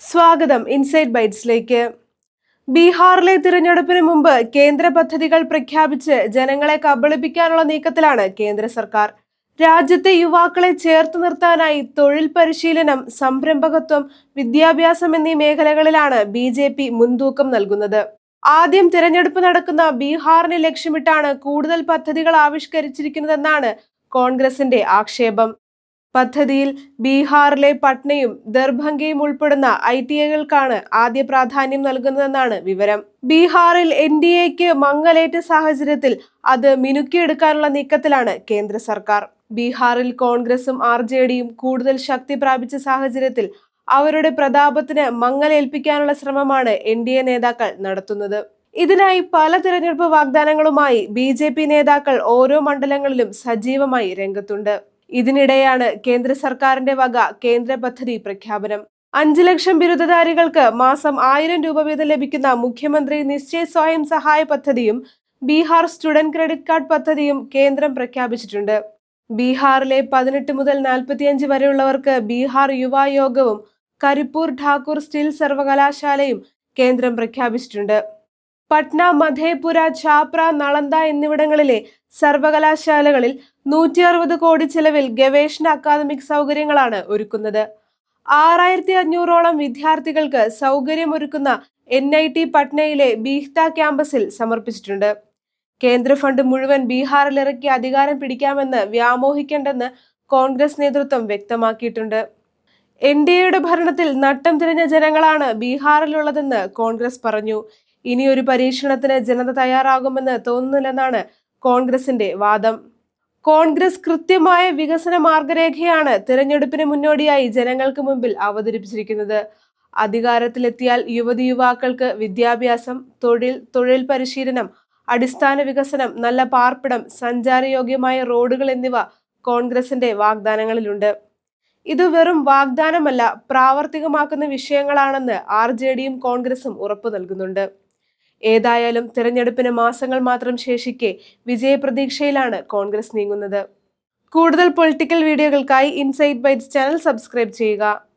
സ്വാഗതം ഇൻസൈഡ് ബൈറ്റ്സിലേക്ക് ബീഹാറിലെ തിരഞ്ഞെടുപ്പിന് മുമ്പ് കേന്ദ്ര പദ്ധതികൾ പ്രഖ്യാപിച്ച് ജനങ്ങളെ കബളിപ്പിക്കാനുള്ള നീക്കത്തിലാണ് കേന്ദ്ര സർക്കാർ. രാജ്യത്തെ യുവാക്കളെ ചേർത്ത് നിർത്താനായി തൊഴിൽ പരിശീലനം സംരംഭകത്വം വിദ്യാഭ്യാസം എന്നീ മേഖലകളിലാണ് ബി ജെ പി മുൻതൂക്കം നൽകുന്നത്. ആദ്യം തിരഞ്ഞെടുപ്പ് നടക്കുന്ന ബീഹാറിനെ ലക്ഷ്യമിട്ടാണ് കൂടുതൽ പദ്ധതികൾ ആവിഷ്കരിച്ചിരിക്കുന്നതെന്നാണ് കോൺഗ്രസിന്റെ ആക്ഷേപം. പദ്ധതിയിൽ ബീഹാറിലെ പട്നയും ദർഭംഗയും ഉൾപ്പെടുന്ന ഐ ടി ഐകൾക്കാണ് ആദ്യ പ്രാധാന്യം നൽകുന്നതെന്നാണ് വിവരം. ബീഹാറിൽ എൻ ഡി എക്ക് മങ്ങലേറ്റ സാഹചര്യത്തിൽ അത് മിനുക്കിയെടുക്കാനുള്ള നീക്കത്തിലാണ് കേന്ദ്ര സർക്കാർ. ബീഹാറിൽ കോൺഗ്രസും ആർ ജെ ഡിയും കൂടുതൽ ശക്തി പ്രാപിച്ച സാഹചര്യത്തിൽ അവരുടെ പ്രതാപത്തിന് മങ്ങലേൽപ്പിക്കാനുള്ള ശ്രമമാണ് എൻ ഡി എ നേതാക്കൾ നടത്തുന്നത്. ഇതിനായി പല തിരഞ്ഞെടുപ്പ് വാഗ്ദാനങ്ങളുമായി ബി ജെ പി നേതാക്കൾ ഓരോ മണ്ഡലങ്ങളിലും സജീവമായി രംഗത്തുണ്ട്. ഇതിനിടെയാണ് കേന്ദ്ര സർക്കാരിന്റെ വക കേന്ദ്ര പദ്ധതി പ്രഖ്യാപനം. അഞ്ചു ലക്ഷം ബിരുദധാരികൾക്ക് മാസം ആയിരം രൂപ വീതം ലഭിക്കുന്ന മുഖ്യമന്ത്രി നിശ്ചയ സ്വയം സഹായ പദ്ധതിയും ബീഹാർ സ്റ്റുഡന്റ് ക്രെഡിറ്റ് കാർഡ് പദ്ധതിയും കേന്ദ്രം പ്രഖ്യാപിച്ചിട്ടുണ്ട്. ബീഹാറിലെ പതിനെട്ട് മുതൽ നാൽപ്പത്തിയഞ്ച് വരെയുള്ളവർക്ക് ബീഹാർ യുവായോഗവും കരിപ്പൂർ ഠാക്കൂർ സ്റ്റീൽ സർവകലാശാലയും കേന്ദ്രം പ്രഖ്യാപിച്ചിട്ടുണ്ട്. പട്ന മധേപുര ഛാപ്ര നളന്ദ എന്നിവിടങ്ങളിലെ സർവകലാശാലകളിൽ നൂറ്റി അറുപത് കോടി ചെലവിൽ ഗവേഷണ അക്കാദമിക് സൗകര്യങ്ങളാണ് ഒരുക്കുന്നത്. ആറായിരത്തി അഞ്ഞൂറോളം വിദ്യാർത്ഥികൾക്ക് സൗകര്യമൊരുക്കുന്ന എൻ ഐ ടി പട്നയിലെ ബീഹ്ത ക്യാമ്പസിൽ സമർപ്പിച്ചിട്ടുണ്ട്. കേന്ദ്ര ഫണ്ട് മുഴുവൻ ബീഹാറിലിറക്കി അധികാരം പിടിക്കാമെന്ന് വ്യാമോഹിക്കേണ്ടെന്ന് കോൺഗ്രസ് നേതൃത്വം വ്യക്തമാക്കിയിട്ടുണ്ട്. എൻ ഡി എയുടെ ഭരണത്തിൽ നട്ടം തിരിഞ്ഞ ജനങ്ങളാണ് ബീഹാറിലുള്ളതെന്ന് കോൺഗ്രസ് പറഞ്ഞു. ഇനി ഒരു പരീക്ഷണത്തിന് ജനത തയ്യാറാകുമെന്ന് തോന്നുന്നില്ലെന്നാണ് കോൺഗ്രസിന്റെ വാദം. കോൺഗ്രസ് കൃത്യമായ വികസന മാർഗരേഖയാണ് തിരഞ്ഞെടുപ്പിന് മുന്നോടിയായി ജനങ്ങൾക്ക് മുമ്പിൽ അവതരിപ്പിച്ചിരിക്കുന്നത്. അധികാരത്തിലെത്തിയാൽ യുവതി യുവാക്കൾക്ക് വിദ്യാഭ്യാസം തൊഴിൽ തൊഴിൽ പരിശീലനം അടിസ്ഥാന വികസനം നല്ല പാർപ്പിടം സഞ്ചാരയോഗ്യമായ റോഡുകൾ എന്നിവ കോൺഗ്രസിന്റെ വാഗ്ദാനങ്ങളിലുണ്ട്. ഇത് വെറും വാഗ്ദാനമല്ല പ്രാവർത്തികമാക്കുന്ന വിഷയങ്ങളാണെന്ന് ആർ കോൺഗ്രസും ഉറപ്പു നൽകുന്നുണ്ട്. ഏതായാലും തിരഞ്ഞെടുപ്പിന് മാസങ്ങൾ മാത്രം ശേഷിക്കെ വിജയപ്രതീക്ഷയിലാണ് കോൺഗ്രസ് നീങ്ങുന്നത്. കൂടുതൽ പൊളിറ്റിക്കൽ വീഡിയോകൾക്കായി ഇൻസൈറ്റ് ബൈറ്റ്സ് ചാനൽ സബ്സ്ക്രൈബ് ചെയ്യുക.